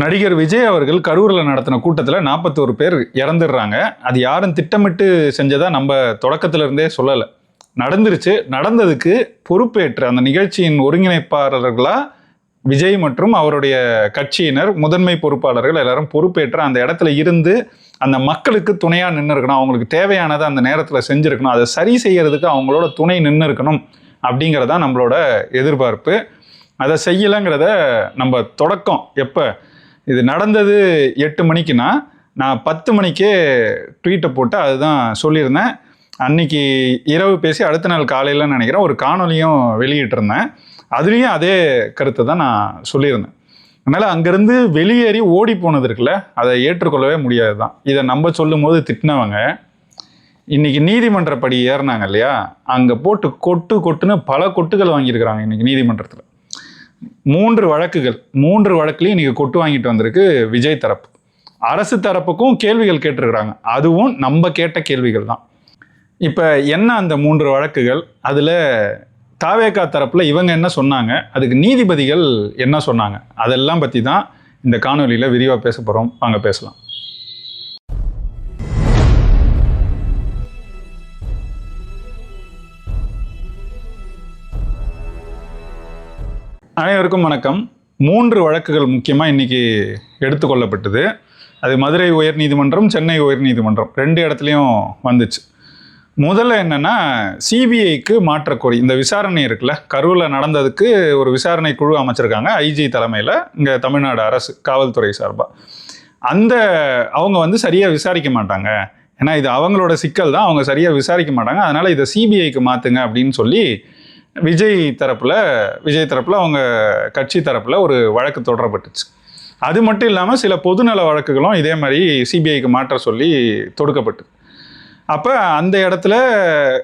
நடிகர் விஜய் அவர்கள் கரூரில் நடத்தின கூட்டத்தில் நாற்பத்தோரு பேர் இறந்துடுறாங்க. அது யாரும் திட்டமிட்டு செஞ்சதாக நம்ம தொடக்கத்திலிருந்தே சொல்லலை. நடந்துருச்சு. நடந்ததுக்கு பொறுப்பேற்று அந்த நிகழ்ச்சியின் ஒருங்கிணைப்பாளர்களாக விஜய் மற்றும் அவருடைய கட்சியினர் முதன்மை பொறுப்பாளர்கள் எல்லாரும் பொறுப்பேற்று அந்த இடத்துல இருந்து அந்த மக்களுக்கு துணையாக நின்று இருக்கணும் அவங்களுக்கு தேவையானதை அந்த நேரத்தில் செஞ்சுருக்கணும். அதை சரி செய்யறதுக்கு அவங்களோட துணை நின்று இருக்கணும் அப்படிங்கிறதான் நம்மளோட எதிர்பார்ப்பு. அதை செய்யலைங்கிறத நம்ம தொடக்கம் எப்போ? இது நடந்தது எட்டு மணிக்குன்னா நான் பத்து மணிக்கே ட்வீட்டை போட்டு அதுதான் சொல்லியிருந்தேன். அன்னைக்கு இரவு பேசி அடுத்த நாள் காலையில் நினைக்கிறேன் ஒரு காணொலியும் வெளியிட்டிருந்தேன். அதுலேயும் அதே கருத்தை தான் நான் சொல்லியிருந்தேன். அதனால் அங்கேருந்து வெளியேறி ஓடி போனது இருக்குல்ல அதை ஏற்றுக்கொள்ளவே முடியாது தான் இதை நம்ம சொல்லும் போது திட்டினவங்க இன்னைக்கு நீதிமன்றப்படி ஏறினாங்க இல்லையா அங்கே போட்டு கொட்டு கொட்டுன்னு பல கொட்டுகள் வாங்கியிருக்கிறாங்க இன்றைக்கி நீதிமன்றத்தில். மூன்று வழக்குகள் மூன்று வழக்குலையும் இன்றைக்கி கொட்டு வாங்கிட்டு வந்திருக்கு விஜய் தரப்பு. அரசு தரப்புக்கும் கேள்விகள் கேட்டிருக்கிறாங்க. அதுவும் நம்ம கேட்ட கேள்விகள் தான். இப்போ என்ன அந்த மூன்று வழக்குகள்? அதில் தாவேக்கா தரப்பில் இவங்க என்ன சொன்னாங்க? அதுக்கு நீதிபதிகள் என்ன சொன்னாங்க? அதெல்லாம் பற்றி தான் இந்த காணொலியில் விரிவாக பேச போகிறோம் வாங்க பேசலாம். அனைவருக்கும் வணக்கம். மூன்று வழக்குகள் முக்கியமாக இன்றைக்கி எடுத்துக்கொள்ளப்பட்டது அது மதுரை உயர்நீதிமன்றம் சென்னை உயர்நீதிமன்றம். ரெண்டு இடத்துலையும் வந்துச்சு. முதல்ல என்னென்னா சிபிஐக்கு மாற்றக்கோரி இந்த விசாரணை இருக்குல்ல கரூரில் நடந்ததுக்கு ஒரு விசாரணை குழு அமைச்சிருக்காங்க ஐஜி தலைமையில் இங்கே தமிழ்நாடு அரசு காவல்துறை சார்பாக அந்த அவங்க வந்து சரியாக விசாரிக்க மாட்டாங்க. ஏன்னா இது அவங்களோட சிக்கல் தான் அவங்க சரியாக விசாரிக்க மாட்டாங்க. அதனால் இதை சிபிஐக்கு மாற்றுங்க அப்படின்னு சொல்லி விஜய் தரப்பில் விஜய் தரப்பில் அவங்க கட்சி தரப்பில் ஒரு வழக்கு தொடரப்பட்டுச்சு. அது மட்டும் இல்லாமல் சில பொதுநல வழக்குகளும் இதே மாதிரி சிபிஐக்கு மாற்ற சொல்லி தொடுக்கப்பட்டு. அப்போ அந்த இடத்துல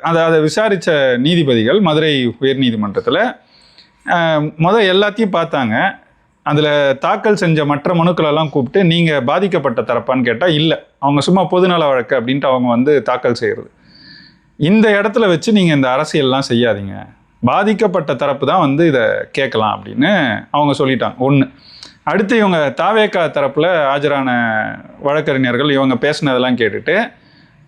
அதை அதை விசாரித்த நீதிபதிகள் மதுரை உயர்நீதிமன்றத்தில் முத எல்லாத்தையும் பார்த்தாங்க. அதில் தாக்கல் செஞ்ச மற்ற மனுக்களெல்லாம் கூப்பிட்டு நீங்கள் பாதிக்கப்பட்ட தரப்பான்னு கேட்டால் இல்லை. அவங்க சும்மா பொதுநல வழக்கு அப்படின்ட்டு அவங்க வந்து தாக்கல் செய்கிறது இந்த இடத்துல வச்சு நீங்கள் இந்த அரசியல்லாம் செய்யாதீங்க. பாதிக்கப்பட்ட தரப்பு தான் வந்து இதை கேட்கலாம் அப்படின்னு அவங்க சொல்லிட்டாங்க. ஒன்று அடுத்து இவங்க தாவேக்கா தரப்பில் ஆஜரான வழக்கறிஞர்கள் இவங்க பேசினதெல்லாம் கேட்டுட்டு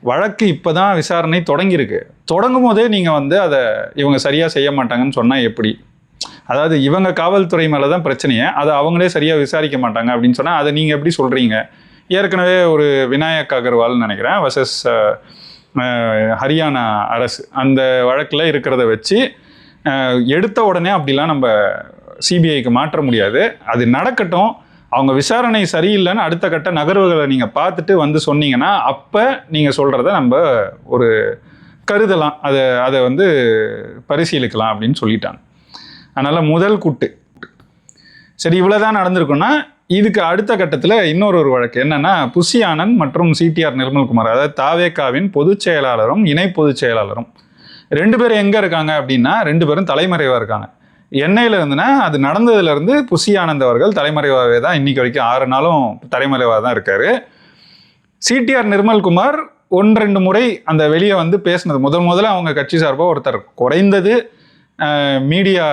வழக்கு இப்போ தான் விசாரணை தொடங்கியிருக்கு. தொடங்கும் போதே நீங்கள் வந்து அதை இவங்க சரியாக செய்ய மாட்டாங்கன்னு சொன்னால் எப்படி? அதாவது இவங்க காவல்துறை மேலே தான் பிரச்சனையே அதை அவங்களே சரியாக விசாரிக்க மாட்டாங்க அப்படின்னு சொன்னால் அதை நீங்கள் எப்படி சொல்கிறீங்க ஏற்கனவே ஒரு விநாயக் அகர்வால்னு நினைக்கிறேன் வர்சஸ் ஹரியானா அரசு. அந்த வழக்கில் இருக்கிறத வச்சு எடுத்த உடனே அப்படிலாம் நம்ம சிபிஐக்கு மாற்ற முடியாது. அது நடக்கட்டும். அவங்க விசாரணை சரியில்லைன்னு அடுத்த கட்ட நகர்வுகளை நீங்கள் பார்த்துட்டு வந்து சொன்னீங்கன்னா அப்போ நீங்கள் சொல்கிறத நம்ம ஒரு கருதலாம். அதை அதை வந்து பரிசீலிக்கலாம் அப்படின்னு சொல்லிட்டாங்க. அதனால் முதல் குட்டு. சரி இவ்வளோதான் நடந்திருக்குன்னா இதுக்கு அடுத்த கட்டத்தில் இன்னொரு ஒரு வழக்கு என்னென்னா புஷி ஆனந்த் மற்றும் சிடிஆர் நிர்மல்குமார் அதாவது தாவேகாவின் பொதுச் செயலாளரும் இணை பொதுச் செயலாளரும். ரெண்டு பேரும் எங்கே இருக்காங்க அப்படின்னா ரெண்டு பேரும் தலைமறைவாக இருக்காங்க. எண்ணெயில் இருந்துன்னா அது நடந்ததுலேருந்து புஷி புசி ஆனந்த் அவர்கள் தலைமறைவாகவே தான் இன்றைக்கி வரைக்கும் ஆறு நாளும் தலைமறைவாக தான் இருக்கார். சிடிஆர் நிர்மல்குமார் ஒன்று ரெண்டு முறை அந்த வெளியே வந்து பேசினது. முதல் முதல்ல அவங்க கட்சி சார்பாக ஒருத்தர் குறைந்தது மீடியா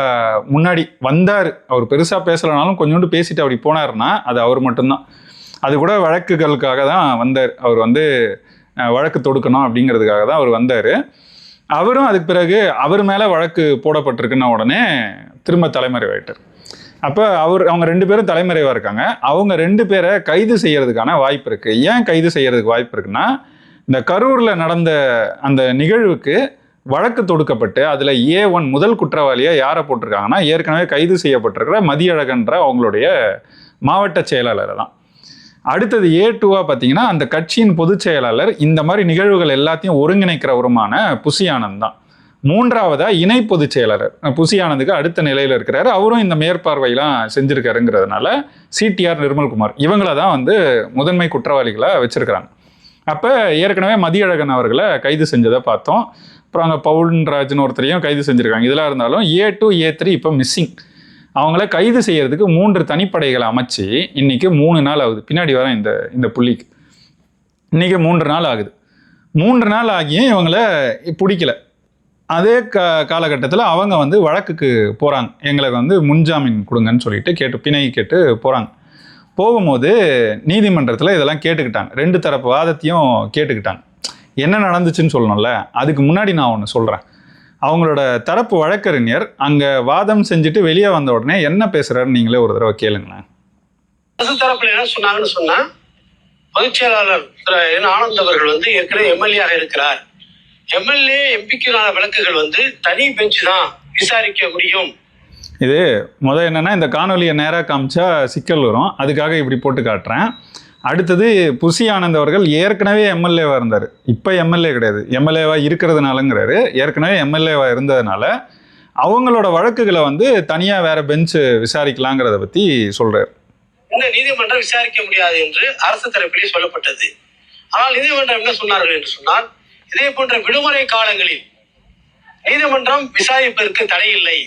முன்னாடி வந்தார். அவர் பெருசாக பேசலைனாலும் கொஞ்சோண்டு பேசிட்டு அப்படி போனாருன்னா அது அவர் மட்டும்தான். அது கூட வழக்குகளுக்காக தான் வந்தார். அவர் வந்து வழக்கு தொடுக்கணும் அப்படிங்கிறதுக்காக தான் அவர் வந்தார். அவரும் அதுக்கு பிறகு அவர் மேலே வழக்கு போடப்பட்டிருக்குன்ன உடனே திரும்ப தலைமறைவாயிட்டார். அப்போ அவர் அவங்க ரெண்டு பேரும் தலைமறைவாக இருக்காங்க. அவங்க ரெண்டு பேரை கைது செய்யறதுக்கான வாய்ப்பு இருக்குது ஏன் கைது செய்யறதுக்கு வாய்ப்பு இருக்குன்னா இந்த கரூரில் நடந்த அந்த நிகழ்வுக்கு வழக்கு தொடுக்கப்பட்டு அதில் ஏ ஒன் முதல் குற்றவாளியாக யாரை போட்டிருக்காங்கன்னா ஏற்கனவே கைது செய்யப்பட்டிருக்கிற மதியழகன்ற அவங்களுடைய மாவட்ட செயலாளர் தான் அடுத்தது ஏ டூவாக பார்த்தீங்கன்னா அந்த கட்சியின் பொதுச் செயலாளர் இந்த மாதிரி நிகழ்வுகள் எல்லாத்தையும் ஒருங்கிணைக்கிறவருமான புசியானந்த் தான். மூன்றாவதா இணை பொதுச் செயலாளர். புசியானந்துக்கு அடுத்த நிலையில் இருக்கிறாரு. அவரும் இந்த மேற்பார்வையெல்லாம் செஞ்சுருக்காருங்கிறதுனால சிடிஆர் நிர்மல்குமார் இவங்கள தான் வந்து முதன்மை குற்றவாளிகளாக வச்சுருக்கிறாங்க. அப்போ ஏற்கனவே மதியழகன் அவர்களை கைது செஞ்சதை பார்த்தோம். அப்புறம் அங்கே பவுன்ராஜ்னு ஒருத்தரையும் கைது செஞ்சுருக்காங்க. இதெல்லாம் இருந்தாலும் ஏ டூ ஏ த்ரீ இப்போ மிஸ்ஸிங் அவங்கள கைது செய்யறதுக்கு மூன்று தனிப்படைகளை அமைச்சு இன்னைக்கு மூணு நாள் ஆகுது. பின்னாடி வரேன் இந்த இந்த புள்ளிக்கு. இன்னைக்கு மூன்று நாள் ஆகுது. மூன்று நாள் ஆகியும் இவங்கள பிடிக்கல. அதே கா காலகட்டத்தில் அவங்க வந்து வழக்குக்கு போகிறாங்க எங்களுக்கு வந்து முன்ஜாமீன் கொடுங்கன்னு சொல்லிட்டு கேட்டு பிணை கேட்டு போகிறாங்க போகும்போது நீதிமன்றத்தில் இதெல்லாம் கேட்டுக்கிட்டாங்க. ரெண்டு தரப்பு வாதத்தையும் கேட்டுக்கிட்டாங்க. என்ன நடந்துச்சுன்னு சொல்லணும்ல? அதுக்கு முன்னாடி நான் ஒன்று சொல்கிறேன் அவங்களோட தரப்பு வழக்கறிஞர் அங்கே வாதம் செஞ்சுட்டு வெளியே வந்த உடனே என்ன பேசுகிறாருன்னு நீங்களே ஒரு தடவை கேளுங்களேன். அரசு தரப்புல என்ன சொன்னாங்கன்னு சொன்னா பொதுச் செயலாளர் திரு என் ஆனந்த் அவர்கள் வந்து ஏற்கனவே எம்எல்ஏ இருக்கிறார். எம்எல்ஏ எம்பிக்கான வழக்குகள் வந்து தனி பெஞ்ச் தான் விசாரிக்க முடியும். இது முத என்னன்னா இந்த காணொலியை நேராக காமிச்சா சிக்கல் வரும். அதுக்காக இப்படி போட்டு காட்டுறேன். அடுத்தது புசி ஆனந்த் அவர்கள் ஏற்கனவே எம்எல்ஏவாக இருந்தார். இப்போ எம்எல்ஏ கிடையாது. எம்எல்ஏவாக இருக்கிறதுனாலங்கிறாரு. ஏற்கனவே எம்எல்ஏவாக இருந்ததுனால அவங்களோட வழக்குகளை வந்து தனியாக வேற பெஞ்சு விசாரிக்கலாங்கிறத பற்றி சொல்கிறார் நீதிமன்றம் விசாரிக்க முடியாது என்று அரசு தரப்பிலே சொல்லப்பட்டது. ஆனால் நீதிமன்றம் என்ன சொன்னார்கள் என்று சொன்னால் இதே போன்ற விடுமுறை காலங்களில் நீதிமன்றம் விசாரிப்பதற்கு தடை இல்லை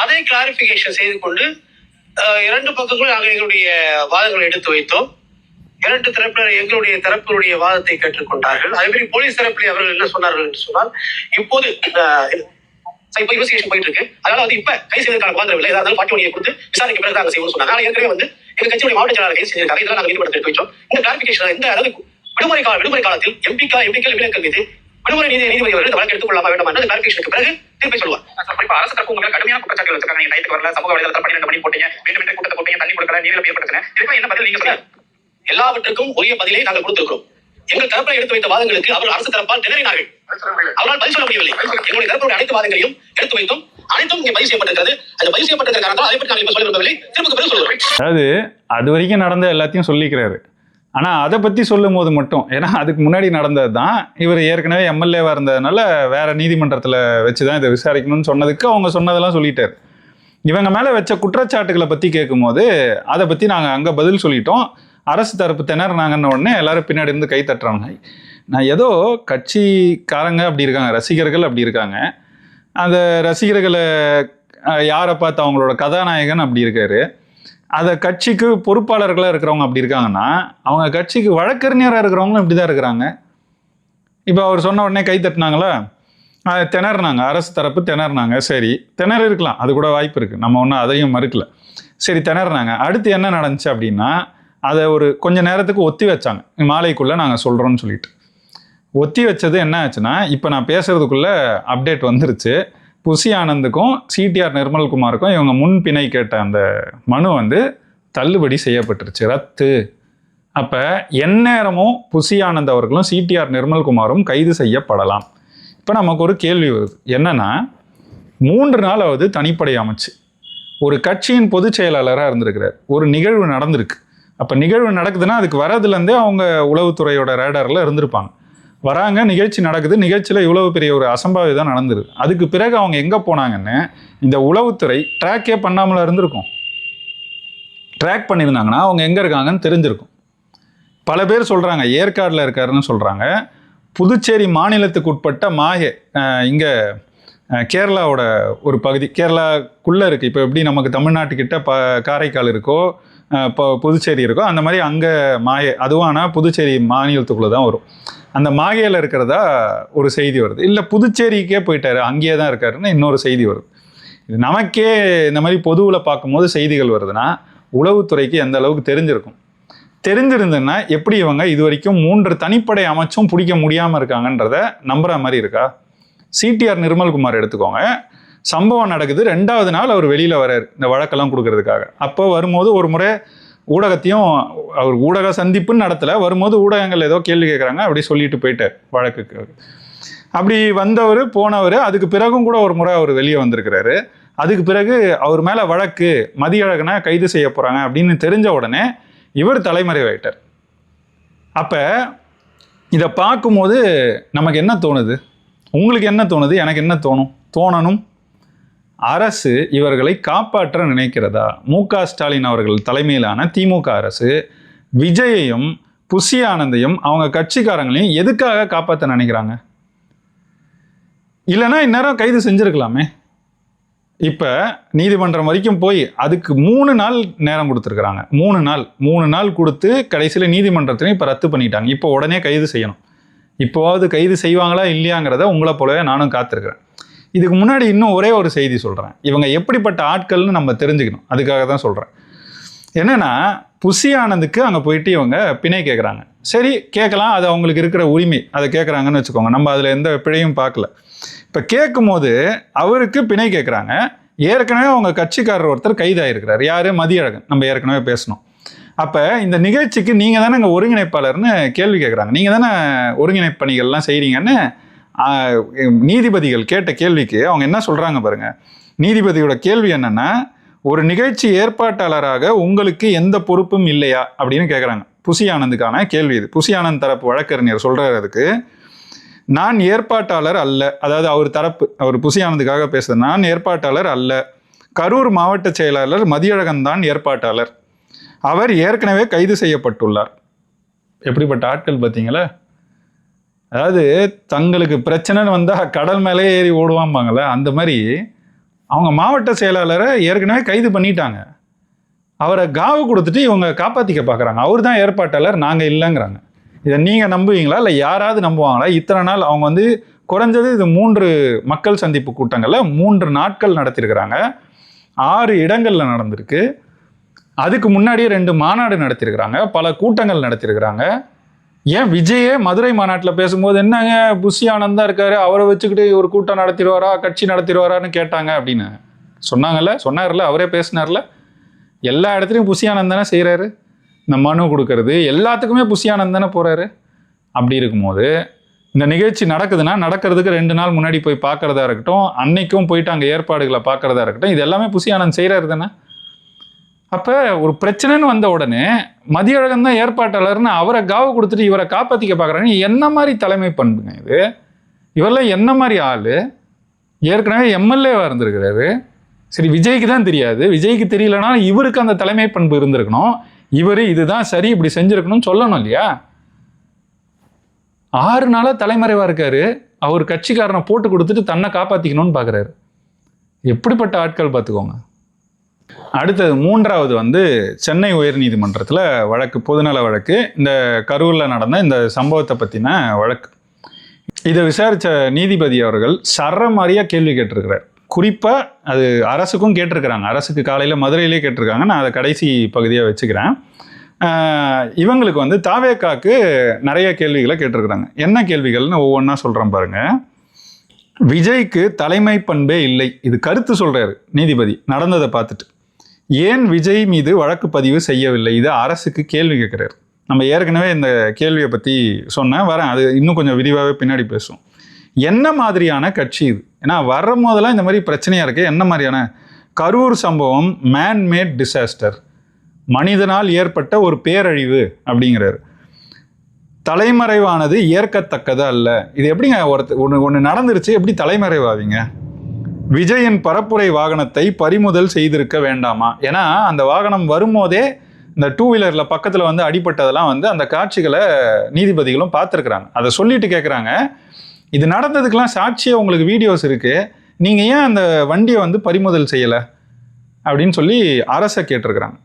அதை கிளாரிபிகேஷன் செய்து கொண்டு இரண்டு பக்கங்களும் நாங்கள் எங்களுடைய வாதங்களை எடுத்து வைத்தோம். இரண்டு தரப்பினர் எங்களுடைய தரப்பினுடைய வாதத்தை கேட்டுக்கொண்டார்கள். அதே மாதிரி போலீஸ் தரப்பிலே அவர்கள் என்ன சொன்னார்கள் என்று சொன்னால் இப்போது இப்ப இன்வெஸ்டிகேஷன் போயிட்டு இருக்கு அதனால வந்து இப்ப கை செய்வதற்கான குழந்தை இல்லை ஏதாவது பாட்டி மணியை கொடுத்து விசாரிக்க பிறகு நாங்க செய்வோம் சொன்னாங்க. ஆனா ஏற்கனவே வந்து எங்க கட்சியுடைய மாவட்ட செயலாளர் கைது செஞ்சிருக்காங்க. இதெல்லாம் நாங்க ஈடுபடுத்தி எடுத்து இந்த கிளாரிபிகேஷன் இந்த அளவுக்கு விடுமுறை கால விடுமுறை காலத்தில் எம்பிக்கா எம்பிக்கள் விலக்கள் மீது விடுமுறை நீதி நீதிபதி அவர்கள் இந்த வழக்கு எடுத்துக் கொள்ளாமா வேண்டாமா என்ற கிளாரிபிகேஷனுக்கு பிறகு திருப்பி சொல்லுவார். இப்ப அரசு தரப்பு உங்களுக்கு கடுமையான குற்றச்சாட்டுகள் வச்சிருக்காங்க. நீங்க நைட்டுக்கு வரல சமூக வலைதளத்தில் பன்னிரெண்டு மணி போட்டீங்க மீண்டும் மீண்டும் கூட்டத்தை போட்டீங்க தண்ணி கொடுக்கல நீரில் ஏற்படுத்தின இதுக்கு என்ன பதில் நீங்க சொல்லுங்க எல்லாவற்றுக்கும் உரிய பதிலை நாங்கள் கொடுத்திருக்கிறோம். எங்கள் தரப்பில் எடுத்து வைத்த வாதங்களுக்கு அவர்கள் அரசு தரப்பால் திணறினார்கள். அவரால் பதில் சொல்ல முடியவில்லை. எங்களுடைய தரப்புடைய அனைத்து வாதங்களையும் எடுத்து வைத்தோம். அனைத்தும் இங்கே பதிவு செய்யப்பட்டிருக்கிறது. அந்த பதிவு செய்யப்பட்டிருக்கிற காரணத்தால் அதை பற்றி நாங்கள் இப்ப சொல்ல விரும்பவில்லை திரும்ப பிறகு சொல்லுவோம் அதாவது அது வரைக்கும் நடந்த எல்லாத்தையும் சொல்லிக்கிறாரு. ஆனால் அதை பற்றி சொல்லும் போது மட்டும் ஏன்னா அதுக்கு முன்னாடி நடந்தது தான். இவர் ஏற்கனவே எம்எல்ஏவாக இருந்ததுனால வேற நீதிமன்றத்தில் வச்சு தான் இதை விசாரிக்கணும்னு சொன்னதுக்கு அவங்க சொன்னதெல்லாம் சொல்லிட்டாரு. இவங்க மேலே வச்ச குற்றச்சாட்டுகளை பற்றி கேட்கும்போது அதை பற்றி நாங்கள் அங்கே பதில் சொல்லிட்டோம். அரசு தரப்பு திணறினாங்கன்ன உடனே எல்லாரும் பின்னாடி இருந்து கை தட்டுறாங்க. நான் ஏதோ கட்சிக்காரங்க அப்படி இருக்காங்க ரசிகர்கள் அப்படி இருக்காங்க. அந்த ரசிகர்களை யாரை பார்த்து அவங்களோட கதாநாயகன் அப்படி இருக்காரு. அதை கட்சிக்கு பொறுப்பாளர்களாக இருக்கிறவங்க அப்படி இருக்காங்கன்னா அவங்க கட்சிக்கு வழக்கறிஞராக இருக்கிறவங்களும் இப்படி தான் இருக்கிறாங்க. இப்போ அவர் சொன்ன உடனே கை தட்டினாங்களா? அது திணறினாங்க அரசு தரப்பு திணறினாங்க சரி திணற இருக்கலாம். அது கூட வாய்ப்பு இருக்குது நம்ம ஒன்றும் அதையும் மறுக்கல. சரி திணறினாங்க. அடுத்து என்ன நடந்துச்சு அப்படின்னா அதை ஒரு கொஞ்ச நேரத்துக்கு ஒத்தி வச்சாங்க. மாலைக்குள்ளே நாங்கள் சொல்கிறோன்னு சொல்லிட்டு. ஒத்தி வச்சது என்ன ஆச்சுன்னா இப்போ நான் பேசுகிறதுக்குள்ளே அப்டேட் வந்துருச்சு. புசி ஆனந்துக்கும் சிடிஆர் நிர்மல்குமாருக்கும் இவங்க முன் பிணை கேட்ட அந்த மனு வந்து தள்ளுபடி செய்யப்பட்டுருச்சு. ரத்து. அப்போ எந்நேரமும் புசி ஆனந்த் அவர்களும் சிடிஆர் நிர்மல்குமாரும் கைது செய்யப்படலாம். இப்போ நமக்கு ஒரு கேள்வி வருது. என்னென்னா மூன்று நாளாவது தனிப்படை அமைச்சு. ஒரு கட்சியின் பொதுச் செயலாளராக இருந்திருக்கிறார். ஒரு நிகழ்வு நடந்திருக்கு. அப்போ நிகழ்வு நடக்குதுன்னா அதுக்கு வரதுலேருந்தே அவங்க உளவுத்துறையோட ரேடரில் இருந்திருப்பாங்க. வராங்க நிகழ்ச்சி நடக்குது நிகழ்ச்சியில் இவ்வளவு பெரிய ஒரு அசம்பாவிதம் நடந்துருது அதுக்கு பிறகு அவங்க எங்கே போனாங்கன்னு இந்த உளவுத்துறை ட்ராக்கே பண்ணாமல இருந்திருக்கும். ட்ராக் பண்ணியிருந்தாங்கன்னா அவங்க எங்கே இருக்காங்கன்னு தெரிஞ்சிருக்கும். பல பேர் சொல்கிறாங்க ஏற்காடில் இருக்காருன்னு சொல்கிறாங்க புதுச்சேரி மாநிலத்துக்கு உட்பட்ட மாஹே இங்கே கேரளாவோட ஒரு பகுதி கேரளாக்குள்ளே இருக்குது இப்போ எப்படி நமக்கு தமிழ்நாட்டுக்கிட்ட ப காரைக்கால் இருக்கோ இப்போ புதுச்சேரி இருக்கோ அந்த மாதிரி அங்கே மாயை அதுவும் ஆனால் புதுச்சேரி மாநிலத்துக்குள்ளே தான் வரும். அந்த மாகையில் இருக்கிறதா ஒரு செய்தி வருது. இல்லை புதுச்சேரிக்கே போயிட்டாரு அங்கேயே தான் இருக்காருன்னு இன்னொரு செய்தி வருது. இது நமக்கே இந்த மாதிரி பொதுவில் பார்க்கும்போது செய்திகள் வருதுன்னா உளவுத்துறைக்கு எந்த அளவுக்கு தெரிஞ்சிருக்கும்? தெரிஞ்சிருந்ததுன்னா எப்படி இவங்க இது வரைக்கும் மூன்று தனிப்படை அமைச்சும் பிடிக்க முடியாமல் இருக்காங்கன்றத நம்புகிற மாதிரி இருக்கா? சிடிஆர் நிர்மல்குமார் எடுத்துக்கோங்க. சம்பவம் நடக்குது. ரெண்டாவது நாள் அவர் வெளியில் வரார் இந்த வழக்கெல்லாம் கொடுக்கறதுக்காக. அப்போ வரும்போது ஒரு முறை ஊடகத்தையும் அவர் ஊடக சந்திப்புன்னு நடத்தலை வரும்போது ஊடகங்கள் ஏதோ கேள்வி கேட்குறாங்க அப்படி சொல்லிட்டு போயிட்டார் வழக்குக்கு அப்படி வந்தவர் போனவர் அதுக்கு பிறகும் கூட ஒரு முறை அவர் வெளியே வந்திருக்கிறாரு. அதுக்கு பிறகு அவர் மேலே வழக்கு மதியழகனை கைது செய்ய போகிறாங்க அப்படின்னு தெரிஞ்ச உடனே இவர் தலைமறைவாயிட்டார். அப்போ இதை பார்க்கும்போது நமக்கு என்ன தோணுது? உங்களுக்கு என்ன தோணுது? எனக்கு என்ன தோணும்? தோணணும்? அரசு இவர்களை காப்பாற்ற நினைக்கிறதா? மு க ஸ்டாலின் அவர்கள் தலைமையிலான திமுக அரசு விஜயையும் புஷி ஆனந்தையும் அவங்க கட்சிக்காரங்களையும் எதுக்காக காப்பாற்ற நினைக்கிறாங்க? இல்லைன்னா இந்நேரம் கைது செஞ்சுருக்கலாமே. இப்போ நீதிமன்றம் வரைக்கும் போய் அதுக்கு மூணு நாள் நேரம் கொடுத்துருக்குறாங்க. மூணு நாள். மூணு நாள் கொடுத்து கடைசியில் நீதிமன்றத்திலையும் இப்போ ரத்து பண்ணிட்டாங்க. இப்போ உடனே கைது செய்யணும். இப்போவாவது கைது செய்வாங்களா இல்லையாங்கிறத உங்களை போலவே நானும் காத்திருக்கிறேன். இதுக்கு முன்னாடி இன்னும் ஒரே ஒரு செய்தி சொல்கிறேன் இவங்க எப்படிப்பட்ட ஆட்கள்னு நம்ம தெரிஞ்சுக்கணும். அதுக்காக தான் சொல்கிறேன் என்னென்னா புஷி ஆனந்துக்கு அங்கே போயிட்டு இவங்க பிணை கேட்குறாங்க சரி கேட்கலாம் அது அவங்களுக்கு இருக்கிற உரிமை. அதை கேட்குறாங்கன்னு வச்சுக்கோங்க. நம்ம அதில் எந்த பிழையும் பார்க்கல. இப்போ கேட்கும்போது அவருக்கு பிணை கேட்குறாங்க ஏற்கனவே அவங்க கட்சிக்காரர் ஒருத்தர் கைதாயிருக்கிறார். யார்? மதியழகன். நம்ம ஏற்கனவே பேசணும். அப்போ இந்த நிகழ்ச்சிக்கு நீங்கள் தானே இங்கே ஒருங்கிணைப்பாளர்னு கேள்வி கேட்குறாங்க நீங்கள் தானே ஒருங்கிணைப்பு பணிகள்லாம் செய்கிறீங்கன்னு நீதிபதிகள் கேட்ட கேள்விக்கு அவங்க என்ன சொல்கிறாங்க பாருங்கள் நீதிபதியோட கேள்வி என்னென்னா ஒரு நிகழ்ச்சி ஏற்பாட்டாளராக உங்களுக்கு எந்த பொறுப்பும் இல்லையா அப்படின்னு கேட்குறாங்க புசி ஆனந்துக்கான கேள்வி இது. புசி ஆனந்த் தரப்பு வழக்கறிஞர் சொல்கிறதுக்கு நான் ஏற்பாட்டாளர் அல்ல. அதாவது அவர் தரப்பு அவர் புசி ஆனந்துக்காக பேசுறது. நான் ஏற்பாட்டாளர் அல்ல. கரூர் மாவட்ட செயலாளர் மதியழகன் தான் ஏற்பாட்டாளர். அவர் ஏற்கனவே கைது செய்யப்பட்டுள்ளார். எப்படிப்பட்ட ஆட்கள் பார்த்தீங்களா? அதாவது தங்களுக்கு பிரச்சனைன்னு வந்தால் கடல் மேலே ஏறி ஓடுவாம்பாங்கள்ல அந்த மாதிரி அவங்க மாவட்ட செயலாளரை ஏற்கனவே கைது பண்ணிட்டாங்க. அவரை காவு கொடுத்துட்டு இவங்க காப்பாற்றிக்க பார்க்குறாங்க அவர் தான் ஏற்பாட்டாளர் நாங்கள் இல்லைங்கிறாங்க. இதை நீங்கள் நம்புவீங்களா? இல்லை யாராவது நம்புவாங்களா? இத்தனை நாள் அவங்க வந்து குறைஞ்சது இது மூன்று மக்கள் சந்திப்பு கூட்டங்களில் மூன்று நாட்கள் நடத்தியிருக்கிறாங்க ஆறு இடங்களில் நடந்திருக்கு. அதுக்கு முன்னாடியே ரெண்டு மாநாடு நடத்தியிருக்கிறாங்க பல கூட்டங்கள் நடத்தியிருக்கிறாங்க ஏன் விஜயே மதுரை மாநாட்டில் பேசும்போது என்னங்க புஷி ஆனந்தா இருக்காரு? அவரை வச்சுக்கிட்டு ஒரு கூட்டம் நடத்திடுவாரா? கட்சி நடத்திடுவாரான்னு கேட்டாங்க அப்படின்னு. சொன்னாங்கல்ல? சொன்னார்ல? அவரே பேசினார்ல? எல்லா இடத்துலையும் புஷி ஆனந்தானே செய்கிறாரு இந்த மனு கொடுக்கறது. எல்லாத்துக்குமே புஷி ஆனந்தானே போகிறாரு அப்படி இருக்கும்போது இந்த நிகழ்ச்சி நடக்குதுன்னா நடக்கிறதுக்கு ரெண்டு நாள் முன்னாடி போய் பார்க்குறதா இருக்கட்டும் அன்னைக்கும் போயிட்டு அங்கே ஏற்பாடுகளை பார்க்குறதா இருக்கட்டும் இது எல்லாமே புஷி ஆனந்த் செய்கிறாரு தானே? அப்போ ஒரு பிரச்சனைன்னு வந்த உடனே மதியழகன் தான் ஏற்பாட்டாளர்னு அவரை காவு கொடுத்துட்டு இவரை காப்பாற்றிக்க பார்க்குறாங்க என்ன மாதிரி தலைமை பண்புங்க இது? இவரெல்லாம் என்ன மாதிரி ஆள்? ஏற்கனவே எம்எல்ஏவாக இருந்திருக்கிறாரு. சரி விஜய்க்கு தான் தெரியாது. விஜய்க்கு தெரியலனா இவருக்கு அந்த தலைமை பண்பு இருந்திருக்கணும். இவர் இதுதான் சரி இப்படி செஞ்சுருக்கணும்னு சொல்லணும் இல்லையா? ஆறு நாளாக தலைமறைவாக இருக்கார். அவர் கட்சிக்காரனை போட்டு கொடுத்துட்டு தன்னை காப்பாற்றிக்கணும்னு பார்க்குறாரு. எப்படிப்பட்ட ஆட்கள் பார்த்துக்கோங்க. அடுத்தது மூன்றாவது வந்து சென்னை உயர்நீதிமன்றத்தில் வழக்கு பொதுநல வழக்கு இந்த கரூரில் நடந்த இந்த சம்பவத்தை பற்றின வழக்கு. இதை விசாரித்த நீதிபதி அவர்கள் சரமாரியாக கேள்வி கேட்டிருக்கிறார். குறிப்பாக அது அரசுக்கும் கேட்டிருக்கிறாங்க. அரசுக்கு காலையில் மதுரையிலே கேட்டிருக்காங்க. நான் அதை கடைசி பகுதியாக வச்சுக்கிறேன். இவங்களுக்கு வந்து தாவேக்காக்கு நிறைய கேள்விகளை கேட்டிருக்கிறாங்க. என்ன கேள்விகள்னு ஒவ்வொன்றா சொல்கிறேன் பாருங்கள் விஜய்க்கு தலைமை பண்பே இல்லை. இது கருத்து சொல்கிறாரு நீதிபதி நடந்ததை பார்த்துட்டு. ஏன் விஜய் மீது வழக்கு பதிவு செய்யவில்லை? இது அரசுக்கு கேள்வி கேட்குறாரு. நம்ம ஏற்கனவே இந்த கேள்வியை பற்றி சொன்னேன். வரேன். அது இன்னும் கொஞ்சம் விரிவாகவே பின்னாடி பேசுவோம். என்ன மாதிரியான கட்சி இது? ஏன்னா வரும் போதெல்லாம் இந்த மாதிரி பிரச்சனையாக இருக்குது என்ன மாதிரியான? கரூர் சம்பவம் மேன்மேட் டிசாஸ்டர் மனிதனால் ஏற்பட்ட ஒரு பேரழிவு அப்படிங்கிறாரு. தலைமறைவானது ஏற்கத்தக்கது அல்ல. இது எப்படிங்க? ஒருத்த ஒன்று ஒன்று நடந்துருச்சு. எப்படி தலைமறைவாவீங்க? விஜயின் பரப்புரை வாகனத்தை பறிமுதல் செய்திருக்க வேண்டாமா? ஏன்னா அந்த வாகனம் வரும்போதே இந்த டூ வீலரில் பக்கத்தில் வந்து அடிபட்டதெல்லாம் வந்து அந்த காட்சிகளை நீதிபதிகளும் பார்த்துருக்குறாங்க. அதை சொல்லிட்டு கேட்குறாங்க இது நடந்ததுக்கெல்லாம் சாட்சியாக உங்களுக்கு வீடியோஸ் இருக்குது நீங்கள் ஏன் அந்த வண்டியை வந்து பறிமுதல் செய்யலை? அப்படின்னு சொல்லி அரசை கேட்டிருக்கிறாங்க.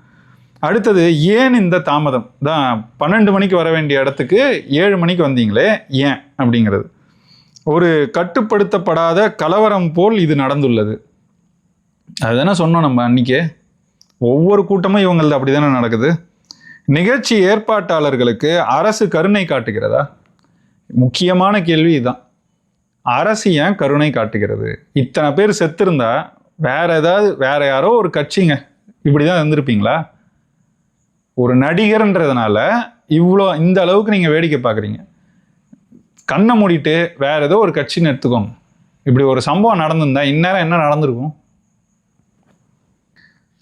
அடுத்தது ஏன் இந்த தாமதம்? தான் பன்னெண்டு மணிக்கு வர வேண்டிய இடத்துக்கு ஏழு மணிக்கு வந்தீங்களே? ஏன்? அப்படிங்கிறது. ஒரு கட்டுப்படுத்தப்படாத கலவரம் போல் இது நடந்துள்ளது. அதுதானே சொன்னோம் நம்ம அன்னைக்கே. ஒவ்வொரு கூட்டமும் இவங்களது அப்படி தானே நடக்குது. நிகழ்ச்சி ஏற்பாட்டாளர்களுக்கு அரசு கருணை காட்டுகிறதா? முக்கியமான கேள்வி இதுதான் அரசு ஏன் கருணை காட்டுகிறது? இத்தனை பேர் செத்துருந்தா வேற ஏதாவது வேற யாரோ ஒரு கட்சிங்க இப்படி தான் இருந்திருப்பீங்களா? ஒரு நடிகர்ன்றதுனால இவ்வளோ இந்த அளவுக்கு நீங்கள் வேடிக்கை பார்க்குறீங்க கண்ணை மூடிட்டு வேற ஏதோ ஒரு கட்சின்னு எடுத்துக்கோங்க. இப்படி ஒரு சம்பவம் நடந்திருந்தா இந்நேரம் என்ன நடந்திருக்கும்?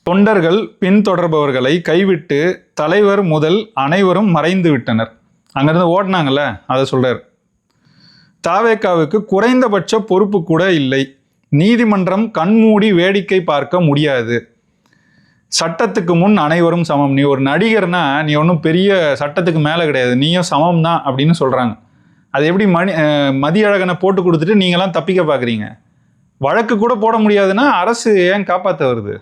தொண்டர்கள் பின்தொடர்பவர்களை கைவிட்டு தலைவர் முதல் அனைவரும் மறைந்து விட்டனர். அங்கிருந்து ஓடினாங்கல்ல அதை சொல்றார். தாவேக்காவுக்கு குறைந்தபட்ச பொறுப்பு கூட இல்லை. நீதிமன்றம் கண்மூடி வேடிக்கை பார்க்க முடியாது. சட்டத்துக்கு முன் அனைவரும் சமம். நீ ஒரு நடிகர்னா நீ ஒன்றும் பெரிய சட்டத்துக்கு மேலே கிடையாது. நீயும் சமம் தான் அப்படின்னு சொல்கிறாங்க அது எப்படி மணி மதியழகனை போட்டு கொடுத்துட்டு நீங்களாம் தப்பிக்க பார்க்குறீங்க வழக்கு கூட போட முடியாதுன்னா அரசு ஏன் காப்பாற்ற வருது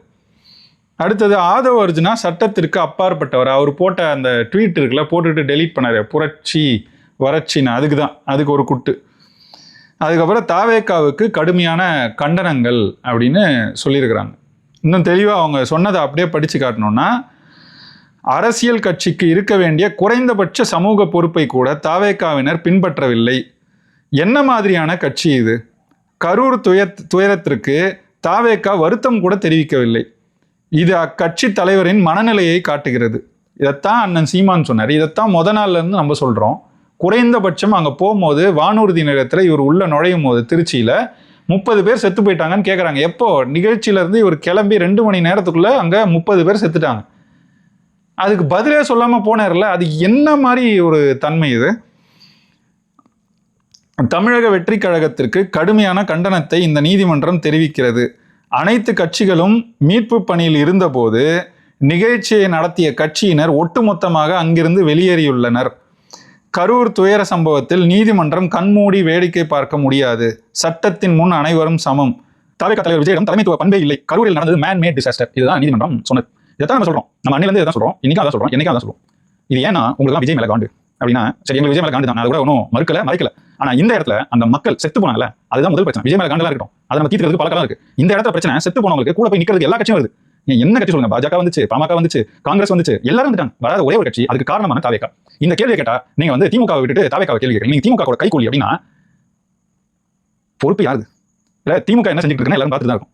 அடுத்தது ஆதவ அர்ஜுனா சட்டத்திற்கு அப்பாற்பட்டவர். அவர் போட்ட அந்த ட்வீட் இருக்குல்ல போட்டுட்டு டெலீட் பண்ணார். புரட்சி வறட்சின்னு. அதுக்கு தான். அதுக்கு ஒரு குட்டு. அதுக்கப்புறம் தாவேக்காவுக்கு கடுமையான கண்டனங்கள் அப்படின்னு சொல்லியிருக்கிறாங்க. இன்னும் தெளிவாக அவங்க சொன்னதை அப்படியே படித்து காட்டணும்னா அரசியல் கட்சிக்கு இருக்க வேண்டிய குறைந்தபட்ச சமூக பொறுப்பை கூட தாவேக்காவினர் பின்பற்றவில்லை. என்ன மாதிரியான கட்சி இது? கரூர் துய துயரத்திற்கு தாவேக்கா வருத்தம் கூட தெரிவிக்கவில்லை. இது அக்கட்சி தலைவரின் மனநிலையை காட்டுகிறது. இதைத்தான் அண்ணன் சீமான் சொன்னார். இதைத்தான் முத நாள்லேருந்து நம்ம சொல்கிறோம் குறைந்தபட்சம் அங்கே போகும்போது வானூர்தி நிலையத்தில் இவர் உள்ளே நுழையும் போது திருச்சியில் முப்பது பேர் செத்து போயிட்டாங்கன்னு கேட்குறாங்க எப்போ? நிகழ்ச்சியிலேருந்து இவர் கிளம்பி ரெண்டு மணி நேரத்துக்குள்ளே அங்கே முப்பது பேர் செத்துட்டாங்க. அதுக்கு பதிலே சொல்லாமல் போனார்ல அது என்ன மாதிரி ஒரு தன்மை இது? தமிழக வெற்றி கழகத்திற்கு கடுமையான கண்டனத்தை இந்த நீதிமன்றம் தெரிவிக்கிறது. அனைத்து கட்சிகளும் மீட்பு பணியில் இருந்தபோது நிகழ்ச்சியை நடத்திய கட்சியினர் ஒட்டுமொத்தமாக அங்கிருந்து வெளியேறியுள்ளனர். கரூர் துயர சம்பவத்தில் நீதிமன்றம் கண்மூடி வேடிக்கை பார்க்க முடியாது. சட்டத்தின் முன் அனைவரும் சமம். தலைவர் தலைவர் விஜயிடம் தலைமைத்துவ பண்பே இல்லை. கரூரில் நடந்தது மேன் மேட் டிசாஸ்டர் இதுதான் நீதிமன்றம் சொன்னது. இதைத்தான் நம்ம சொல்றோம். நம்ம அண்ணிலிருந்து இதான் சொல்றோம். இன்னைக்கு அதான் சொல்றோம். என்னைக்கு அதான் சொல்றோம். இது ஏன்னா உங்களுக்கு விஜய் மேல காண்டு அப்படின்னா சரி எங்களுக்கு விஜய் மேல காண்டு தான். அது கூட ஒன்றும் மறுக்கல மறைக்கல. ஆனா இந்த இடத்துல அந்த மக்கள் செத்து போனாங்கல்ல அதுதான் முதல் பிரச்சனை. விஜய் மேல காண்டெல்லாம் இருக்கட்டும். அதை நம்ம தீர்க்கிறதுக்கு பழக்கலாம் இருக்கு. இந்த இடத்துல பிரச்சனை செத்து போனவங்களுக்கு கூட போய் நிக்கிறதுக்கு எல்லா கட்சியும் வருது. என்ன கட்சி சொல்லுங்க? பாஜக வந்துச்சு பாமக வந்துச்சு காங்கிரஸ் வந்துச்சு எல்லாரும் வந்துட்டாங்க. வராத ஒரே ஒரு கட்சி அதுக்கு காரணமான தாவேக்கா. இந்த கேள்வியை கேட்டா நீங்க வந்து திமுக விட்டுட்டு தாவேக்காவை கேள்வி கேட்கறீங்க. நீங்க திமுக கூட கைகூலி அப்படின்னா பொறுப்பு யாருது? இல்ல திமுக என்ன செஞ்சுட்டு இருக்குன்னு எல்லாரும் பார்த்துட்டு தான் இருக்கும்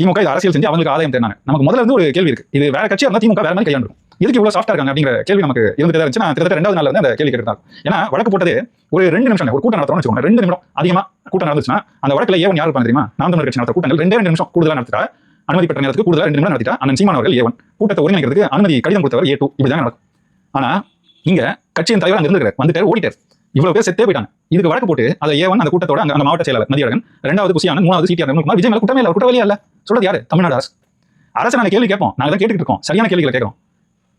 திமுக இது அரசியல் செஞ்சு அவங்களுக்கு ஆதாயம் தேடினாங்க நமக்கு முதல்ல இருந்து ஒரு கேள்வி இருக்கு. இது வேற கட்சியா இருந்தா திமுக வேற மாதிரி கையாண்டு இதுக்கு இவ்வளவு சாஃப்டா இருக்காங்க அப்படிங்கிற கேள்வி நமக்கு இருந்துட்டு இருந்துச்சு. நான் கிட்டத்தட்ட ரெண்டாவது நாள் வந்து அந்த கேள்வி கேட்டுருந்தாங்க ஏன்னா வழக்கு போட்டது ஒரு ரெண்டு நிமிஷம் ஒரு கூட்டம் நடத்தணும்னு வச்சுக்கோங்க ரெண்டு நிமிடம். அதிகமா கூட்டம் நடந்துச்சுன்னா அந்த வழக்கில் ஏவன் யார் இருப்பாங்க தெரியுமா? நாம் தமிழர் கட்சி நடத்த கூட்டங்கள் ரெண்டே ரெண்டு நிமிஷம் கூடுதலாக நடத்திட்டா அனுமதி பெற்ற நேரத்துக்கு கூடுதலாக ரெண்டு நிமிடம் நடத்திட்டா அண்ணன் சீமான் அவர்கள் ஏவன் கூட்டத்தை ஒருங்கிணைக்கிறதுக்கு அனுமதி கடிதம் கொடுத்தவர் ஏ டூ இப்படிதான் நடக்கும். ஆனா இங்க கட்சியின் தலைவர் அங்க இருந்திருக்காரு. வந்துட்டு ஓடிட்டார். இவ்வளவு பேர் செத்தே போயிட்டாங்க. இதுக்கு வழக்கு போட்டு அதை ஏவன் அந்த கூட்டத்தோட அங்க அந்த மாவட்ட செயலாளர் மதியழகன் ரெண்டாவது குசியான மூணாவது சிடிஆர் விஜய் மேல குற்றமே இல்ல குற்றவாளியா இல்ல. சொல்றது யாரு? தமிழ்நாடு அரசு. அரசு நாங்க கேள்வி கேட்போம். நாங்க தான் கேட்டுக்கிட்டு இருக்கோம். சரியான கேள்விகளை கேட்கிறோம்.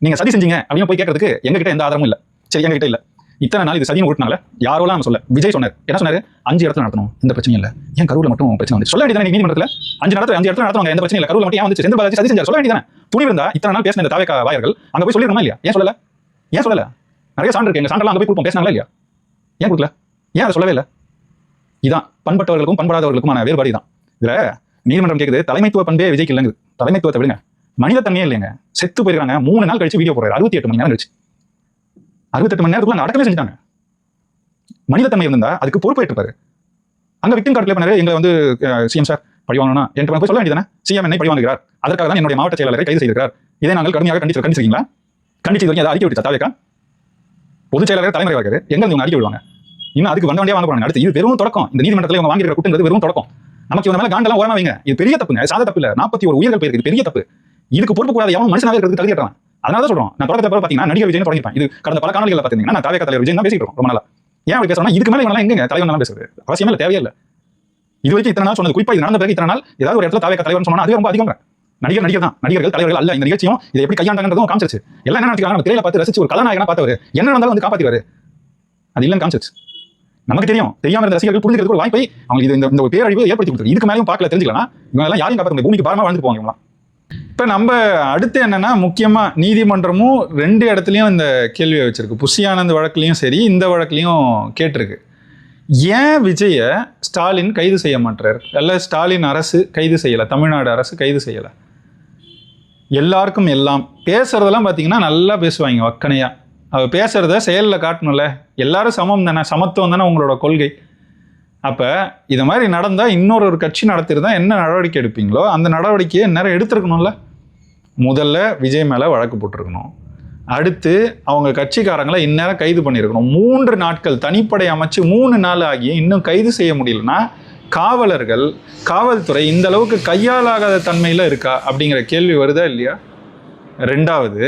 நீங்க சதி செஞ்சீங்க அப்படின்னு போய் கேட்கறதுக்கு எங்ககிட்ட எந்த ஆதாரமும் இல்ல. சரி எங்ககிட்ட இல்லை. இல்ல இத்தனை நாள் இது சதியும் ஓட்டுனால யாரோலாம் நம்ம சொல்ல விஜய் சொன்னார். என்ன சொன்னாரு? அஞ்சு இடத்துல நடத்தணும். இந்த பிரச்சனை இல்ல. ஏன் கரூர்ல மட்டும் பிரச்சனை வந்து சொல்ல வேண்டியதான நீதிமன்றத்தில்? அஞ்சு நடத்துல அஞ்சு இடத்துல நடத்துவாங்க. எந்த பிரச்சனை இல்லை. கரூர்ல மட்டும் ஏன் வந்து செந்தில் பாலாஜி சதி செஞ்சார். சொல்ல வேண்டியதானே துணி இருந்தா இத்தனை நாள் பேசின இந்த தாவேக்கா வாயர்கள் அங்க போய் சொல்லிருக்கோமா இல்லையா? ஏன் சொல்லல? ஏன் சொல்லல? நிறைய சான்று இருக்கு. எங்க சான்றெல்லாம் அங்க போய் கொடுப்போம். பேசினாங்களா இல்லையா? ஏன் கொடுக்கல? ஏன் அதை சொல்லவே இல்லை? இதான். பண்பட்டவர்களுக்கும் பண்படாதவர்களுக்குமான வேறுபாடு தான் இதுல நீதிமன்றம் கேட்குது தலைமைத்துவ பண்பே விஜய்க்கு இல்லைங்குது. தலைமைத்துவத்தை விடுங்க. மனிதத்தன்மையே இல்லைங்க. செத்து போயிருக்காங்க. மூணு நாள் கழிச்சு வீடியோ போடுறாரு. அறுபத்தி எட்டு மணி நேரம் கழிச்சு. அறுபத்தெட்டு மணி நேரத்துக்குள்ள அடக்கமே செஞ்சுட்டாங்க. மனிதத்தன்மை இருந்தால் அதுக்கு பொறுப்பேற்றுப்பாரு. அங்கே விக்டிம் கார்டில் பண்ணாரு. எங்களை வந்து சிஎம் சார் பழி வாங்கணும்னா என்று போய் சொல்ல வேண்டியதானே சிஎம் என்னை பழி வாங்குகிறார். அதற்காக தான் என்னுடைய மாவட்ட செயலாளரை கைது செய்திருக்கிறார். இதை நாங்கள் கடுமையாக கண்டிச்சு கண்டிச்சிருக்கீங்களா? கண்டிச்சு வரைக்கும் அதை அறிக்கை விட்டு தாவேக்கா பொதுச் செயலாளர் தலைமுறை வருகிறது எங்க இவங்க அறிக்கை விடுவாங்க? இன்னும் அதுக்கு வந்த வண்டியா வாங்க போறாங்க. அடுத்து இது வெறும் தொடக்கம். இந்த நீதிமன்றத்தில் இவங்க வாங்கியிருக்கிற குட்டுங்கிறது வெறும் தொடக்கம். நமக்கு இவங்க மேல காண்டெல்லாம் ஓரமா வைங்க. இது பெரிய தப்புங்க. சாத தப்பு இல்ல. நாற்பத்தி ஒரு உயிர்கள் போயிருக்கு. பெரிய தப்பு. இதுக்கு பொறுப்பு கூடாது எவன் மனுஷனாக இருக்கிறது தகுதி கட்டுறான் அதனால தான் சொல்றோம். நான் தொடக்கத்தை பாத்தீங்கன்னா நடிகர் விஜய் தொடங்கிப்பேன் இது கடந்த பல காணொலிகள் பாத்தீங்கன்னா நான் தாவேக்கா தலைவர் விஜய் தான் பேசிட்டு ரொம்ப நாளா. ஏன் அப்படி பேசுறேன்னா இதுக்கு மேல இவங்க எங்க தலைவர் நல்லா பேசுறது. அவசியமே இல்லை தேவையே இது வரைக்கும் இத்தனை நாள் சொன்னது குறிப்பா இது நடந்த பிறகு இத்தனை நாள் ஏதாவது ஒரு இடத்துல தாவேக்கா தலைவர் சொன்னா அது ரொம்ப அதிகம் நடிகர் நடிகர் தான். நடிகர்கள் தலைவர்கள் அல்ல. இந்த நிகழ்ச்சியும் இதை எப்படி கையாண்டாங்கிறதும் காமிச்சிருச்சு. எல்லாம் என்ன நினைக்கிறாங்க திரையில பார்த்து ரசிச்சு ஒரு கதாநாயகனா பார்த்தவர் என்ன நடந்தாலும் வந்து காப்பாத்திடுவாரு. அது இல்லைன்னு காமிச்சிருச்சு. நமக்கு தெரியும். தெரியாம இருந்த ரசிகர்கள் புரிஞ்சுக்கிறதுக்கு ஒரு வாய்ப்பை அவங்களுக்கு இது இந்த ஒரு பேரழிவு ஏற்படுத்தி கொடுத்துருக்கு இதுக்கு மேலேயும் பார்க்கல தெரிஞ்சுக்கலாம் இவங்க எல்லாம் யாரையும் காப்பாற்ற முடியும் பூமிக்கு பாரமாக வாழ்ந்து போவாங்க இவங்களாம் இப்போ நம்ம அடுத்து என்னன்னா முக்கியமா நீதிமன்றமும் ரெண்டு இடத்துலையும் இந்த கேள்வியை வச்சிருக்கு. புஷியானந்த் வழக்குலையும் சரி இந்த வழக்குலையும் கேட்டிருக்கு. ஏன் விஜயை ஸ்டாலின் கைது செய்ய மாட்டார் அல்ல ஸ்டாலின் அரசு கைது செய்யலை தமிழ்நாடு அரசு கைது செய்யலை. எல்லாருக்கும் எல்லாம் பேசுகிறதெல்லாம் பார்த்தீங்கன்னா நல்லா பேசுவாங்க வக்கனையா. அவள் பேசுகிறத செயலில் காட்டணும்ல. எல்லாரும் சமம் தானே சமத்துவம் தானே உங்களோட கொள்கை. அப்போ இது மாதிரி நடந்தால் இன்னொரு ஒரு கட்சி நடத்திருந்தால் என்ன நடவடிக்கை எடுப்பீங்களோ அந்த நடவடிக்கையை இந்நேரம் எடுத்துருக்கணும்ல. முதல்ல விஜய் மேலே வழக்கு போட்டிருக்கணும். அடுத்து அவங்க கட்சிக்காரங்களை இந்நேரம் கைது பண்ணியிருக்கணும். மூன்று நாட்கள் தனிப்படை அமைச்சு மூணு நாள் ஆகி இன்னும் கைது செய்ய முடியலன்னா காவலர்கள் காவல்துறை இந்த அளவுக்கு கையாலாகாத தன்மையில் இருக்கா அப்படிங்கிற கேள்வி வருதா இல்லையா? ரெண்டாவது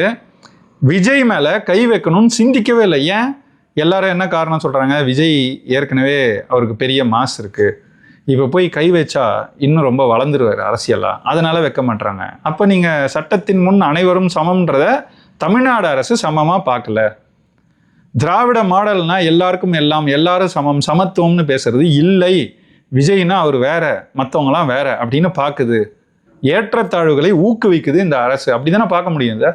விஜய் மேலே கை வைக்கணும்னு சிந்திக்கவே இல்லை. ஏன்? எல்லாரும் என்ன காரணம் சொல்கிறாங்க விஜய் ஏற்கனவே அவருக்கு பெரிய மாஸ் இருக்குது இப்போ போய் கை வச்சா இன்னும் ரொம்ப வளர்ந்துருவார் அரசியலாக அதனால் வைக்க மாட்றாங்க. அப்போ நீங்கள் சட்டத்தின் முன் அனைவரும் சமம்ன்றத தமிழ்நாடு அரசு சமமாக பார்க்கல. திராவிட மாடல்னா எல்லாருக்கும் எல்லாம் எல்லாரும் சமம் சமத்துவம்னு பேசுறது இல்லை. விஜய்னா அவர் வேற மற்றவங்களாம் வேற அப்படின்னு பார்க்குது. ஏற்றத்தாழ்வுகளை ஊக்குவிக்குது இந்த அரசு. அப்படி தானே பார்க்க முடியும் இதை?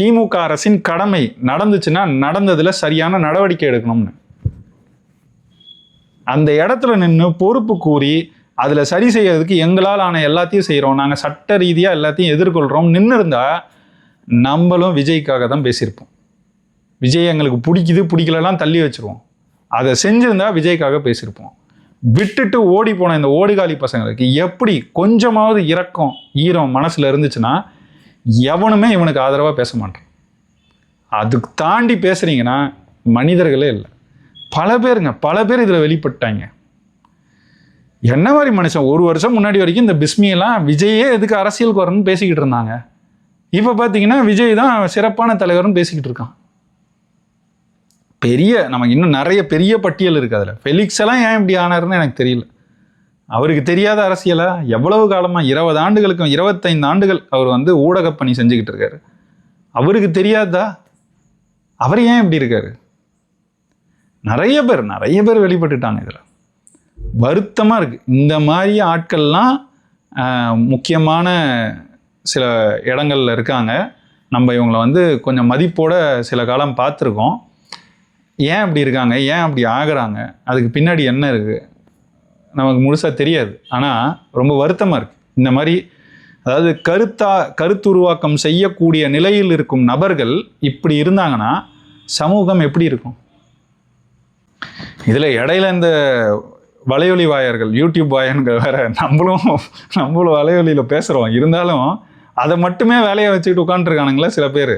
திமுக அரசின் கடமை நடந்துச்சுன்னா நடந்ததில் சரியான நடவடிக்கை எடுக்கணும்னு. அந்த இடத்துல நின்று பொறுப்பு கூறி அதில் சரி செய்யறதுக்கு எங்களால் ஆன எல்லாத்தையும் செய்கிறோம் நாங்கள் சட்ட ரீதியாக எல்லாத்தையும் எதிர்கொள்கிறோம் நின்று இருந்தால் நம்மளும் விஜய்க்காக தான் பேசியிருப்போம். விஜய் எங்களுக்கு பிடிக்குது பிடிக்கலலாம் தள்ளி வச்சுருவோம். அதை செஞ்சுருந்தா விஜய்க்காக பேசியிருப்போம். விட்டுட்டு ஓடி போன இந்த ஓடுகாலி பசங்களுக்கு எப்படி கொஞ்சமாவது இரக்கம் ஈரம் மனசில் இருந்துச்சுன்னா எவனுமே இவனுக்கு ஆதரவாக பேச மாட்டான். அதுக்கு தாண்டி பேசுறீங்கன்னா மனிதர்களே இல்லை. பல பேருங்க பல பேர் இதில் வெளிப்பட்டாங்க. என்ன மாதிரி மனுஷன்? ஒரு வருஷம் முன்னாடி வரைக்கும் இந்த பிஸ்மியெல்லாம் விஜயே எதுக்கு அரசியலுக்கு வரணும்னு பேசிக்கிட்டு இருந்தாங்க. இப்போ பார்த்தீங்கன்னா விஜய் தான் சிறப்பான தலைவர்னு பேசிக்கிட்டு இருக்கான். பெரிய நமக்கு இன்னும் நிறைய பெரிய பட்டியல் இருக்குது அதில். ஃபெலிக்ஸ் எல்லாம் ஏன் இப்படி ஆனாருன்னு எனக்கு தெரியல. அவருக்கு தெரியாத அரசியலா? எவ்வளவு காலமாக இருபது ஆண்டுகளுக்கும் இருபத்தைந்து ஆண்டுகள் அவர் வந்து ஊடக பணி செஞ்சுக்கிட்டு இருக்காரு. அவருக்கு தெரியாதா? அவர் ஏன் இப்படி இருக்காரு? நிறைய பேர் நிறைய பேர் வெளிப்பட்டுட்டாங்க இதில். வருத்தமாக இருக்குது இந்த மாதிரி ஆட்கள்லாம் முக்கியமான சில இடங்கள்ல இருக்காங்க. நம்ம இவங்களை வந்து கொஞ்சம் மதிப்போட சில காலம் பார்த்துருக்கோம். ஏன் அப்படி இருக்காங்க? ஏன் அப்படி ஆகிறாங்க? அதுக்கு பின்னாடி என்ன இருக்குது நமக்கு முழுசாக தெரியாது. ஆனால் ரொம்ப வருத்தமாக இருக்குது இந்த மாதிரி அதாவது கருத்தா கருத்துருவாக்கம் செய்யக்கூடிய நிலையில் இருக்கும் நபர்கள் இப்படி இருந்தாங்கன்னா சமூகம் எப்படி இருக்கும்? இதில் இடையில இந்த வலையொலி வாயர்கள் யூடியூப் வாயன்கள் வேற நம்மளும் நம்மளும் வலையொலியில் பேசுகிறோம் இருந்தாலும் அதை மட்டுமே வேலையை வச்சுக்கிட்டு உட்காந்துருக்கானுங்களே சில பேர்.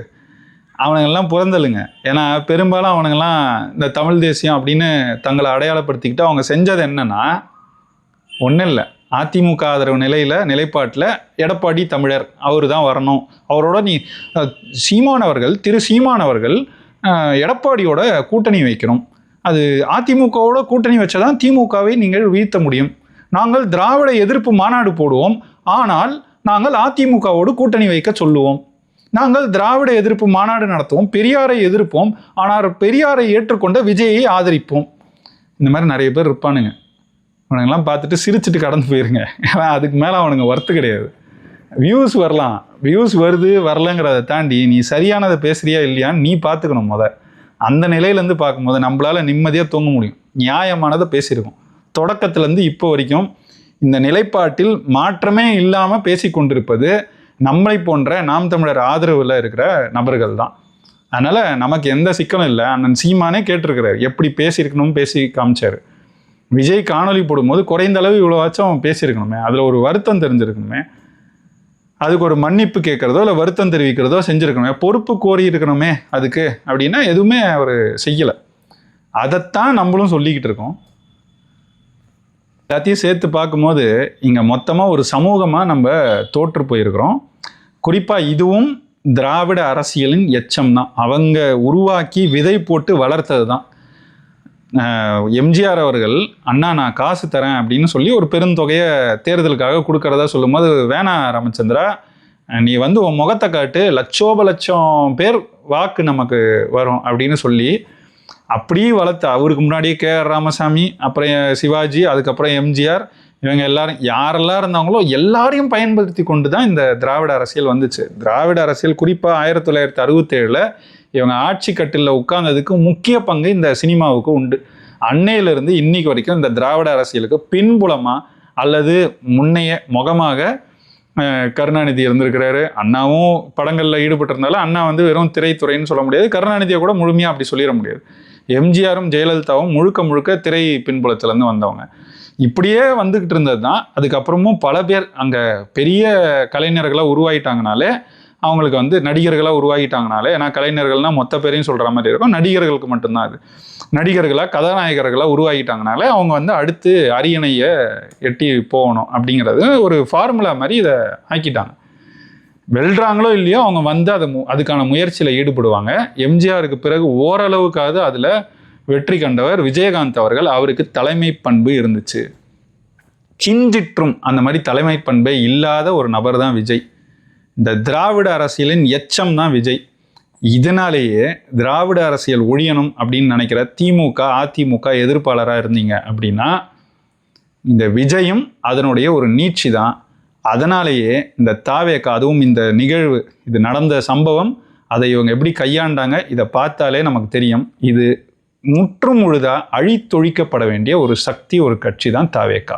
அவனுங்கெல்லாம் புறந்தலுங்க ஏன்னா பெரும்பாலும் அவனுங்கெல்லாம் இந்த தமிழ் தேசியம் அப்படின்னு தங்களை அடையாளப்படுத்திக்கிட்டு அவங்க செஞ்சது என்னன்னா ஒன்றும் இல்லை அதிமுக ஆதரவு நிலையில் நிலைப்பாட்டில் எடப்பாடி தமிழர் அவர் தான் வரணும். அவரோட நீ சீமானவர்கள் திரு சீமானவர்கள் எடப்பாடியோட கூட்டணி வைக்கணும். அது அதிமுகவோட கூட்டணி வச்சதான் திமுகவை நீங்கள் வீழ்த்த முடியும். நாங்கள் திராவிட எதிர்ப்பு மாநாடு போடுவோம். ஆனால் நாங்கள் அதிமுகவோடு கூட்டணி வைக்க சொல்லுவோம். நாங்கள் திராவிட எதிர்ப்பு மாநாடு நடத்துவோம். பெரியாரை எதிர்ப்போம். ஆனால் பெரியாரை ஏற்றுக்கொண்ட விஜயை ஆதரிப்போம். இந்த மாதிரி நிறைய பேர் இருப்பானுங்க. அவனுங்கெல்லாம் பார்த்துட்டு சிரிச்சுட்டு கடந்து போயிருங்க. ஏன்னா அதுக்கு மேலே அவனுங்க ஒர்த்து கிடையாது. வியூஸ் வரலாம். வியூஸ் வருது வரலங்கிறத தாண்டி நீ சரியானதை பேசுகிறியா இல்லையான்னு நீ பார்த்துக்கணும் முத. அந்த நிலையிலேருந்து பார்க்கும்போது நம்மளால் நிம்மதியாக தூங்க முடியும். நியாயமானதை பேசியிருக்கோம். தொடக்கத்துலேருந்து இப்போ வரைக்கும் இந்த நிலைப்பாட்டில் மாற்றமே இல்லாமல் பேசி கொண்டிருப்பது நம்மளை போன்ற நாம் தமிழர் ஆதரவில் இருக்கிற நபர்கள் தான். அதனால் நமக்கு எந்த சிக்கலும் இல்லை. அண்ணன் சீமானே கேட்டிருக்கிறார். எப்படி பேசியிருக்கணும் பேசி காமிச்சார். விஜய் காணொளி போடும்போது குறைந்த அளவு இவ்வளோவாச்சும் அவன் பேசியிருக்கணுமே. அதில் ஒரு வருத்தம் தெரிஞ்சிருக்கணுமே. அதுக்கு ஒரு மன்னிப்பு கேட்குறதோ இல்லை வருத்தம் தெரிவிக்கிறதோ செஞ்சுருக்கணுமே. பொறுப்பு கோரி இருக்கணுமே அதுக்கு அப்படின்னா எதுவுமே அவர் செய்யலை. அதைத்தான் நம்மளும் சொல்லிக்கிட்டு இருக்கோம். எல்லாத்தையும் சேர்த்து பார்க்கும்போது இங்கே மொத்தமாக ஒரு சமூகமாக நம்ம தோற்று போயிருக்கிறோம். குறிப்பாக இதுவும் திராவிட அரசியலின் எச்சம் தான். அவங்க உருவாக்கி விதை போட்டு வளர்த்தது தான் எம்ஜிஆர் அவர்கள் அண்ணா நான் காசு தரேன் அப்படின்னு சொல்லி ஒரு பெருந்தொகையை தேர்தலுக்காக கொடுக்கறதா சொல்லும்போது வேணா ராமச்சந்திரா நீ வந்து உன் முகத்தை காட்டு. லட்சோப லட்சம் பேர் வாக்கு நமக்கு வரும் அப்படின்னு சொல்லி அப்படியே வளர்த்த அவருக்கு முன்னாடியே கே. ஆர். ராமசாமி அப்புறம் சிவாஜி அதுக்கப்புறம் எம்ஜிஆர் இவங்க எல்லாரும் யாரெல்லாம் இருந்தாங்களோ எல்லாரையும் பயன்படுத்தி கொண்டு தான் இந்த திராவிட அரசியல் வந்துச்சு. திராவிட அரசியல் குறிப்பாக ஆயிரத்தி தொள்ளாயிரத்தி அறுபத்தேழில் இவங்க ஆட்சி கட்டிலில் உட்கார்ந்ததுக்கு முக்கிய பங்கு இந்த சினிமாவுக்கு உண்டு. அன்னையிலிருந்து இன்னைக்கு வரைக்கும் இந்த திராவிட அரசியலுக்கு பின்புலமாக அல்லது முன்னைய முகமாக கருணாநிதி இருந்திருக்கிறாரு. அண்ணாவும் படங்களில் ஈடுபட்டிருந்தாலும் அண்ணா வந்து வெறும் திரைத்துறைன்னு சொல்ல முடியாது. கருணாநிதியை கூட முழுமையாக அப்படி சொல்லிட முடியாது. எம்ஜிஆரும் ஜெயலலிதாவும் முழுக்க முழுக்க திரை பின்புலத்துலேருந்து வந்தவங்க. இப்படியே வந்துக்கிட்டு இருந்தது தான் அதுக்கப்புறமும் பல பேர் அங்கே பெரிய கலைஞர்களாக உருவாயிட்டாங்கனாலே அவங்களுக்கு வந்து நடிகர்களாக உருவாகிட்டாங்கனாலே ஏன்னா கலைஞர்கள்னால் மொத்த பேரையும் சொல்கிற மாதிரி இருக்கும். நடிகர்களுக்கு மட்டும்தான் அது. நடிகர்களாக கதாநாயகர்களாக உருவாகிட்டாங்கனாலே அவங்க வந்து அடுத்து அரியணையை எட்டி போகணும் அப்படிங்கிறது ஒரு ஃபார்முலா மாதிரி இதை ஆக்கிட்டாங்க. வெல்றாங்களோ இல்லையோ அவங்க வந்து அதை மு- அதுக்கான முயற்சியில் ஈடுபடுவாங்க. எம்ஜிஆருக்கு பிறகு ஓரளவுக்காவது அதில் வெற்றி கண்டவர் விஜயகாந்த் அவர்கள். அவருக்கு தலைமை பண்பு இருந்துச்சு. கிஞ்சிற்றும் அந்த மாதிரி தலைமை பண்பே இல்லாத ஒரு நபர் தான் விஜய். இந்த திராவிட அரசியலின் எச்சம் தான் விஜய். இதனாலேயே திராவிட அரசியல் ஒழியணும் அப்படின்னு நினைக்கிற திமுக அதிமுக எதிர்ப்பாளராக இருந்தீங்க அப்படின்னா இந்த விஜயும் அதனுடைய ஒரு நீட்சி தான். அதனாலேயே இந்த தாவேக்கா அதுவும் இந்த நிகழ்வு இது நடந்த சம்பவம் அதை இவங்க எப்படி கையாண்டாங்க இதை பார்த்தாலே நமக்கு தெரியும். இது முற்றும் முழுதாக அழித்தொழிக்கப்பட வேண்டிய ஒரு சக்தி ஒரு கட்சி தான் தாவேக்கா.